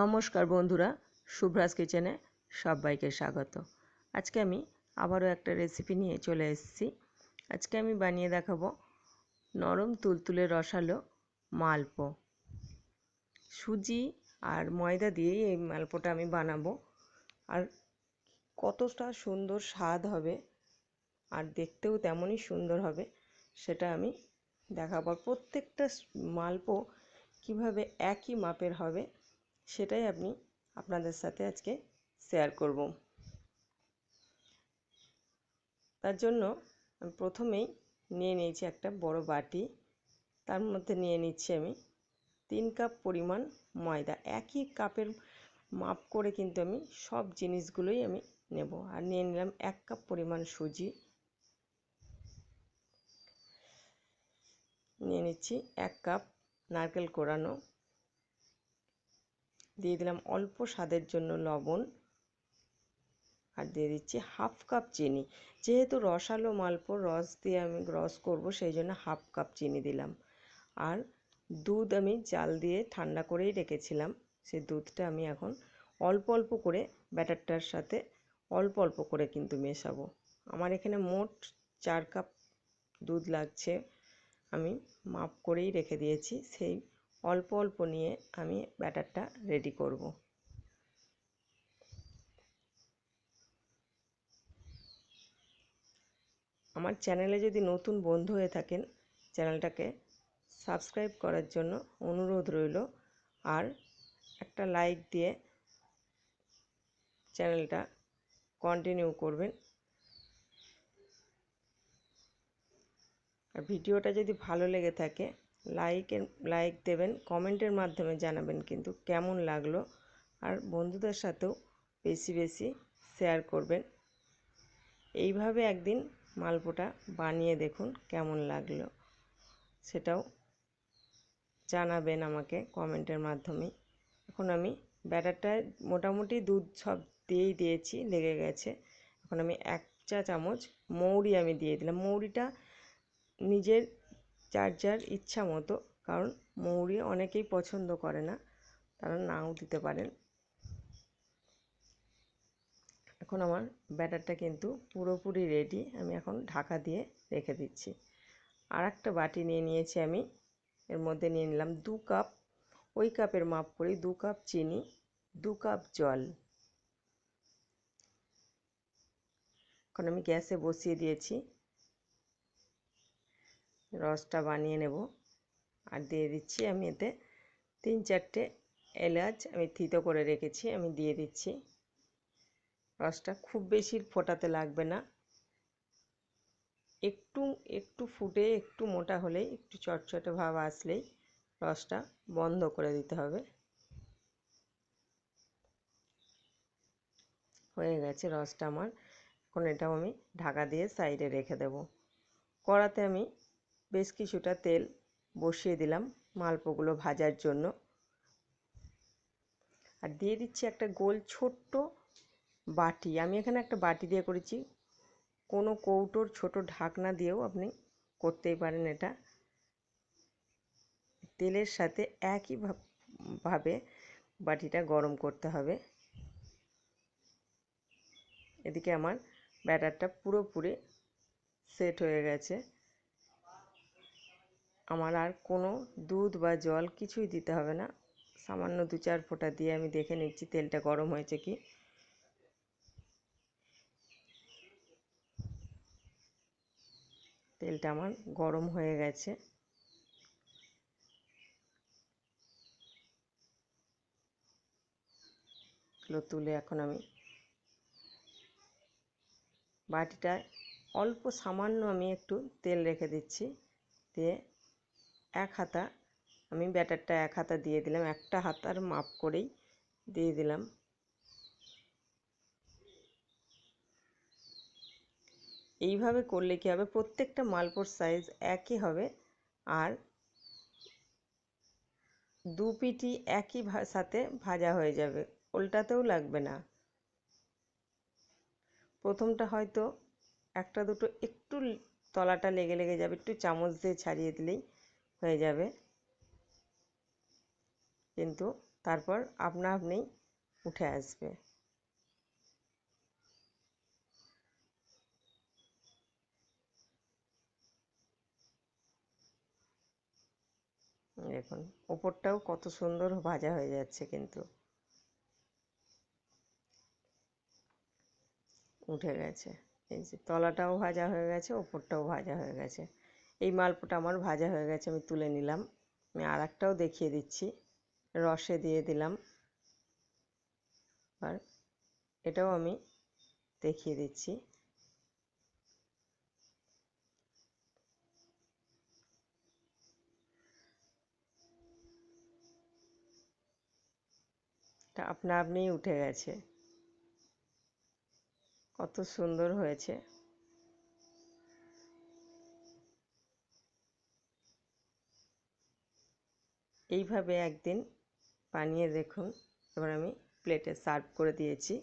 নমস্কার বন্ধুরা, শুভ্রাস কিচেনে সবাইকে স্বাগত। আজকে আমি আবারও একটা রেসিপি নিয়ে চলে এসেছি। আজকে আমি বানিয়ে দেখাবো নরম তুলতুলে রসালো মালপো। সুজি আর ময়দা দিয়েই এই মালপোটা আমি বানাবো। আর কতটা সুন্দর স্বাদ হবে আর দেখতেও তেমনই সুন্দর হবে, সেটা আমি দেখাবো। প্রত্যেকটা মালপো কীভাবে একই মাপের হবে সেটাই আপনি আপনাদের সাথে আজকে শেয়ার করব। তার জন্য আমি প্রথমেই নিয়ে নিয়েছি একটা বড় বাটি। তার মধ্যে নিয়ে নিচ্ছি আমি তিন কাপ পরিমাণ ময়দা। একই কাপের মাপ করে কিন্তু আমি সব জিনিসগুলোই আমি নেব। আর নিয়ে নিলাম এক কাপ পরিমাণ সুজি। নিয়ে নিচ্ছি এক কাপ নারকেল কোরানো দিয়ে দিলাম অল্প স্বাদের জন্য লবণ। আর দিয়ে দিচ্ছি হাফ কাপ চিনি। যেহেতু রসালো মালপোর রস দিয়ে আমি রস করব, সেই জন্য হাফ কাপ চিনি দিলাম। আর দুধ আমি জাল দিয়ে ঠান্ডা করেই রেখেছিলাম। সেই দুধটা আমি এখন অল্প অল্প করে ব্যাটারটার সাথে অল্প অল্প করে কিন্তু মেশাবো। আমার এখানে মোট চার কাপ দুধ লাগছে। আমি মাপ করেই রেখে দিয়েছি। সেই অল্প অল্প নিয়ে আমি ব্যাটারটা রেডি করব। আমার চ্যানেলে যদি নতুন বন্ধু হয়ে থাকেন, চ্যানেলটাকে সাবস্ক্রাইব করার জন্য অনুরোধ রইল। আর একটা লাইক দিয়ে চ্যানেলটা কন্টিনিউ করবেন। আর ভিডিওটা যদি ভালো লেগে থাকে লাইকের লাইক দেবেন কমেন্টের মাধ্যমে জানাবেন কিন্তু কেমন লাগল। আর বন্ধুদের সাথেও বেশি বেশি শেয়ার করবেন। এইভাবে একদিন মালপোটা বানিয়ে দেখুন কেমন লাগল। সেটাও জানাবেন আমাকে কমেন্টের মাধ্যমে। এখন আমি ব্যাটারটায় মোটামুটি দুধ সব দিয়েই দিয়েছি, লেগে গেছে। এখন আমি এক চা চামচ মৌরি আমি দিয়ে দিলাম। মৌরিটা নিজের যার যার ইচ্ছা মতো। কারণ মৌরি অনেকেই পছন্দ করে না, তারা নাও দিতে পারেন। এখন আমার ব্যাটারটা কিন্তু পুরোপুরি রেডি আমি এখন ঢাকা দিয়ে রেখে দিচ্ছি। আর একটা বাটি নিয়ে নিয়েছি আমি, এর মধ্যে নিয়ে নিলাম দু কাপ, ওই কাপের মাপ করি, দু কাপ চিনি, দু কাপ জল। এখন আমি গ্যাসে বসিয়ে দিয়েছি। রসটা বানিয়ে নেব। আর দিয়ে দিচ্ছি আমি এতে তিন চারটে এলাচ আমি থিতো করে রেখেছি, আমি দিয়ে দিচ্ছি। রসটা খুব বেশি ফোটাতে লাগবে না। একটু একটু ফুটে, একটু মোটা হলেই, একটু চটচটে ভাব আসলেই রসটা বন্ধ করে দিতে হবে। হয়ে গেছে রসটা আমার। এখন এটাও আমি ঢাকা দিয়ে সাইডে রেখে দেব। কড়াতে আমি বেশ কিছুটা তেল বসিয়ে দিলাম মালপোগুলো ভাজার জন্য। আর দিয়ে দিচ্ছি একটা গোল ছোট্ট বাটি। আমি এখানে একটা বাটি দিয়ে করেছি। কোনো কৌটোর ছোট ঢাকনা দিয়েও আপনি করতেই পারেন এটা। তেলের সাথে একই ভাবে বাটিটা গরম করতে হবে। এদিকে আমার ব্যাটারটা পুরোপুরি সেট হয়ে গেছে। আমার আর কোনো দুধ বা জল কিছুই দিতে হবে না। সামান্য দু চার ফোঁটা দিয়ে আমি দেখে নিচ্ছি তেলটা গরম হয়েছে কি। তেলটা আমার গরম হয়ে গেছে। তুলে এখন আমি বাটিটায় অল্প সামান্য আমি একটু তেল রেখে দিচ্ছি। দিয়ে এক হাতা, আমি ব্যাটারটা এক হাতা দিয়ে দিলাম, একটা হাতার মাপ করেই দিয়ে দিলাম। এইভাবে করলে কি হবে? প্রত্যেকটা মালপোর সাইজ একই হবে আর দু পিটি একই সাথে ভাজা হয়ে যাবে, উল্টাতেও লাগবে না। প্রথমটা হয়তো একটা দুটো একটু তলাটা লেগে লেগে যাবে, একটু চামচ দিয়ে ছাড়িয়ে দিলেই হয়ে যাবে। কিন্তু তারপর আপনা আপনি উঠে আসবে। দেখুন, ওপরটাও কত সুন্দর ভাজা হয়ে যাচ্ছে কিন্তু। উঠে গেছে। এই যে তলাটাও ভাজা হয়ে গেছে, ওপরটাও ভাজা হয়ে গেছে। এই মালপোটা আমার ভাজা হয়ে গেছে, আমি তুলে নিলাম। আমি আর একটাও দেখিয়ে দিচ্ছি। রসে দিয়ে দিলাম। আর এটাও আমি দেখিয়ে দিচ্ছি। আপনা আপনিই উঠে গেছে। কত সুন্দর হয়েছে। এইভাবে একদিন বানিয়ে দেখুন। এবার আমি প্লেটে সার্ভ করে দিয়েছি।